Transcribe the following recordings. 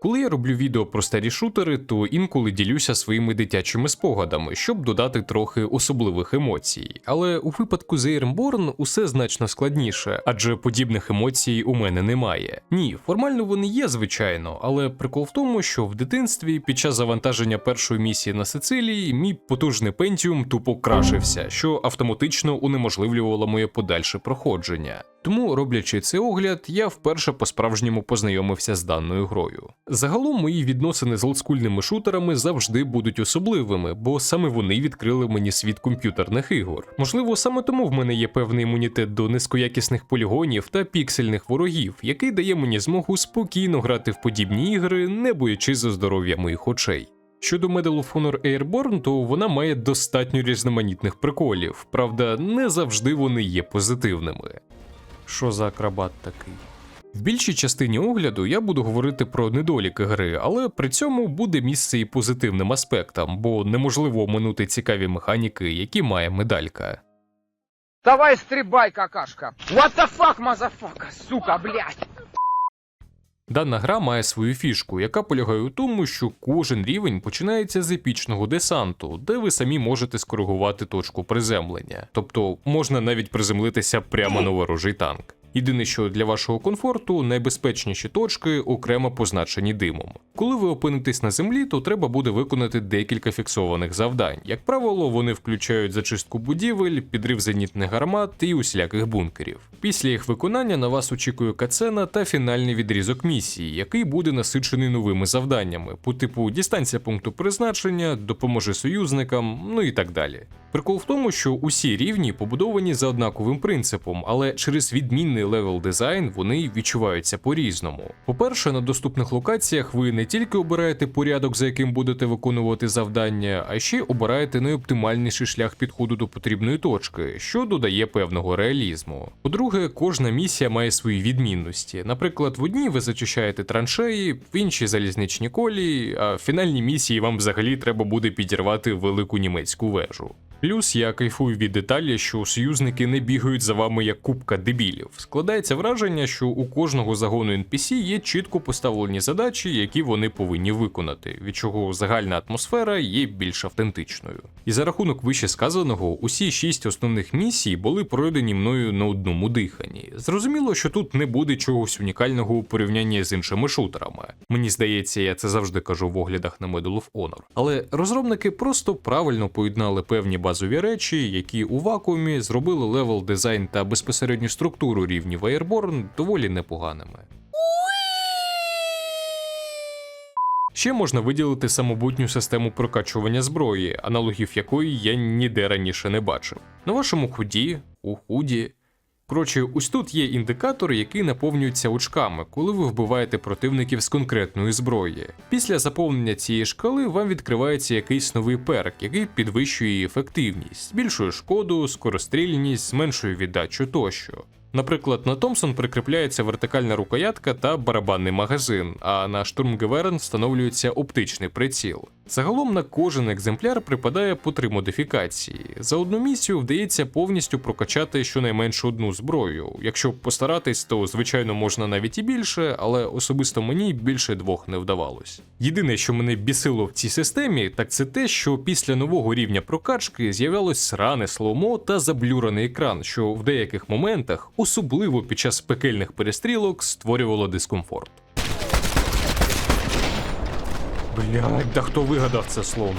Коли я роблю відео про старі шутери, то інколи ділюся своїми дитячими спогадами, щоб додати трохи особливих емоцій. Але у випадку з Airborne усе значно складніше, адже подібних емоцій у мене немає. Ні, формально вони є, звичайно, але прикол в тому, що в дитинстві під час завантаження першої місії на Сицилії мій потужний пентіум тупо крашився, що автоматично унеможливлювало моє подальше проходження. Тому, роблячи цей огляд, я вперше по-справжньому познайомився з даною грою. Загалом мої відносини з олдскульними шутерами завжди будуть особливими, бо саме вони відкрили мені світ комп'ютерних ігор. Можливо, саме тому в мене є певний імунітет до низькоякісних полігонів та піксельних ворогів, який дає мені змогу спокійно грати в подібні ігри, не боячись за здоров'я моїх очей. Щодо Medal of Honor Airborne, то вона має достатньо різноманітних приколів, правда, не завжди вони є позитивними. Що за акробат такий? В більшій частині огляду я буду говорити про недоліки гри, але при цьому буде місце і позитивним аспектам, бо неможливо оминути цікаві механіки, які має медалька. Давай стрибай, какашка. What the fuck, мазафака, сука, блядь. Дана гра має свою фішку, яка полягає у тому, що кожен рівень починається з епічного десанту, де ви самі можете скоригувати точку приземлення. Тобто можна навіть приземлитися прямо на ворожий танк. Єдине, що для вашого комфорту найбезпечніші точки окремо позначені димом. Коли ви опинитесь на землі, то треба буде виконати декілька фіксованих завдань. Як правило, вони включають зачистку будівель, підрив зенітних гармат і усіляких бункерів. Після їх виконання на вас очікує кацена та фінальний відрізок місії, який буде насичений новими завданнями, по типу дістанція пункту призначення, допоможи союзникам, ну і так далі. Прикол в тому, що усі рівні побудовані за однаковим принципом, але через відмінний левел дизайн вони відчуваються по-різному. По-перше, на доступних локаціях ви не тільки обираєте порядок, за яким будете виконувати завдання, а ще обираєте найоптимальніший шлях підходу до потрібної точки, що додає певного реалізму. По-друге, кожна місія має свої відмінності. Наприклад, в одній ви зачищаєте траншеї, в іншій залізничні колії, а в фінальній місії вам взагалі треба буде підірвати велику німецьку вежу. Плюс я кайфую від деталі, що союзники не бігають за вами як купка дебілів. Складається враження, що у кожного загону NPC є чітко поставлені задачі, які вони повинні виконати, від чого загальна атмосфера є більш автентичною. І за рахунок вище сказаного, усі шість основних місій були пройдені мною на одному диханні. Зрозуміло, що тут не буде чогось унікального у порівнянні з іншими шутерами. Мені здається, я це завжди кажу в оглядах на Medal of Honor. Але розробники просто правильно поєднали певні базові речі, які у вакуумі зробили левел дизайн та безпосередню структуру рівнів Airborne доволі непоганими. Ще можна виділити самобутню систему прокачування зброї, аналогів якої я ніде раніше не бачив. На вашому худі, у худі. Коротше, ось тут є індикатор, який наповнюється очками, коли ви вбиваєте противників з конкретної зброї. Після заповнення цієї шкали вам відкривається якийсь новий перк, який підвищує її ефективність, збільшує шкоду, скорострільність, зменшує віддачу тощо. Наприклад, на Томпсон прикріпляється вертикальна рукоятка та барабанний магазин, а на штурмгеверн встановлюється оптичний приціл. Загалом на кожен екземпляр припадає по три модифікації. За одну місію вдається повністю прокачати щонайменше одну зброю. Якщо постаратись, то звичайно можна навіть і більше, але особисто мені більше двох не вдавалось. Єдине, що мене бісило в цій системі, так це те, що після нового рівня прокачки з'являлось сране слоумо та заблюрений екран, що в деяких моментах, особливо під час пекельних перестрілок, створювало дискомфорт. Блядь, да хто вигадав це слово?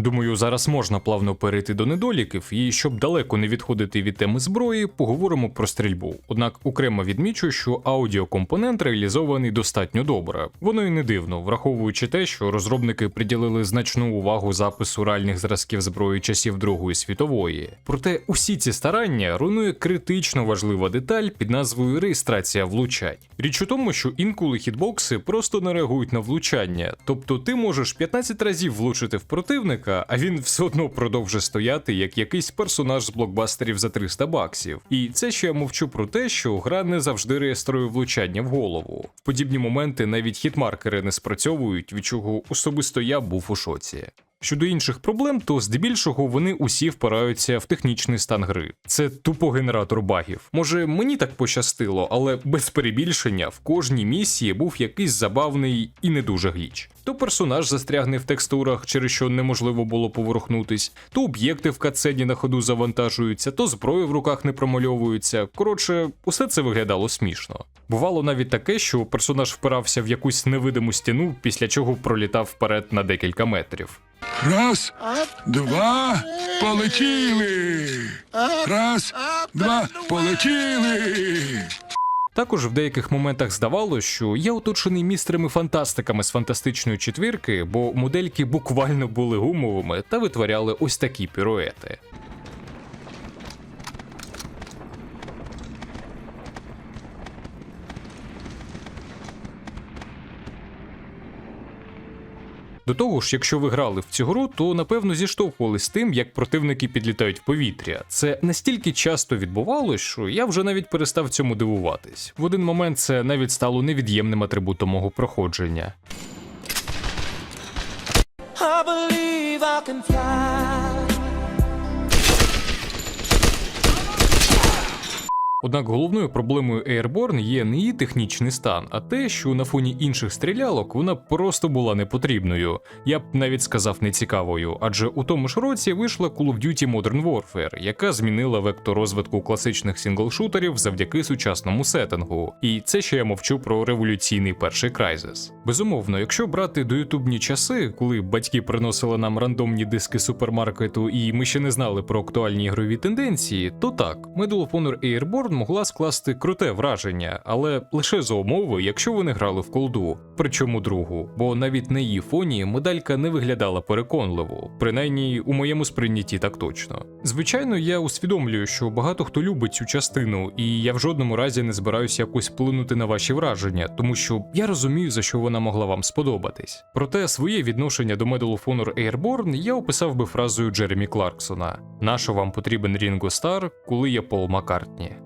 Думаю, зараз можна плавно перейти до недоліків, і щоб далеко не відходити від теми зброї, поговоримо про стрільбу. Однак окремо відмічу, що аудіокомпонент реалізований достатньо добре. Воно і не дивно, враховуючи те, що розробники приділили значну увагу запису реальних зразків зброї часів Другої світової. Проте усі ці старання руйнує критично важлива деталь під назвою реєстрація влучань. Річ у тому, що інколи хітбокси просто не реагують на влучання, тобто ти можеш 15 разів влучити в противника а він все одно продовжує стояти як якийсь персонаж з блокбастерів за 300 баксів. І це ще я мовчу про те, що гра не завжди реєструє влучання в голову. В подібні моменти навіть хітмаркери не спрацьовують, від чого особисто я був у шоці. Щодо інших проблем, то здебільшого вони усі впираються в технічний стан гри. Це тупо генератор багів. Може, мені так пощастило, але без перебільшення в кожній місії був якийсь забавний і не дуже гліч. То персонаж застрягне в текстурах, через що неможливо було поворухнутись, то об'єкти в катсцені на ходу завантажуються, то зброї в руках не промальовуються. Коротше, усе це виглядало смішно. Бувало навіть таке, що персонаж впирався в якусь невидиму стіну, після чого пролітав вперед на декілька метрів. Раз, два, полетіли. Раз, два, полетіли. Також в деяких моментах здавалося, що я оточений містрами-фантастиками з фантастичної четвірки, бо модельки буквально були гумовими та витворяли ось такі піруети. До того ж, якщо ви грали в цю гру, то напевно зіштовхувались з тим, як противники підлітають в повітря. Це настільки часто відбувалось, що я вже навіть перестав цьому дивуватись. В один момент це навіть стало невід'ємним атрибутом мого проходження. I believe I can fly. Однак головною проблемою Airborne є не її технічний стан, а те, що на фоні інших стрілялок вона просто була непотрібною. Я б навіть сказав нецікавою, адже у тому ж році вийшла Call of Duty Modern Warfare, яка змінила вектор розвитку класичних сінглшутерів завдяки сучасному сеттингу. І це ще я мовчу про революційний перший Crysis. Безумовно, якщо брати доютубні часи, коли батьки приносили нам рандомні диски супермаркету, і ми ще не знали про актуальні ігрові тенденції, то так, Medal of Honor Airborne могла скласти круте враження, але лише за умови, якщо вони грали в колду, причому другу, бо навіть на її фоні медалька не виглядала переконливо, принаймні у моєму сприйнятті так точно. Звичайно, я усвідомлюю, що багато хто любить цю частину, і я в жодному разі не збираюся якось вплинути на ваші враження, тому що я розумію, за що вона могла вам сподобатись. Проте своє відношення до Medal of Honor Airborne я описав би фразою Джеремі Кларксона: Нащо вам потрібен Рінго Стар, коли є Пол Маккартні?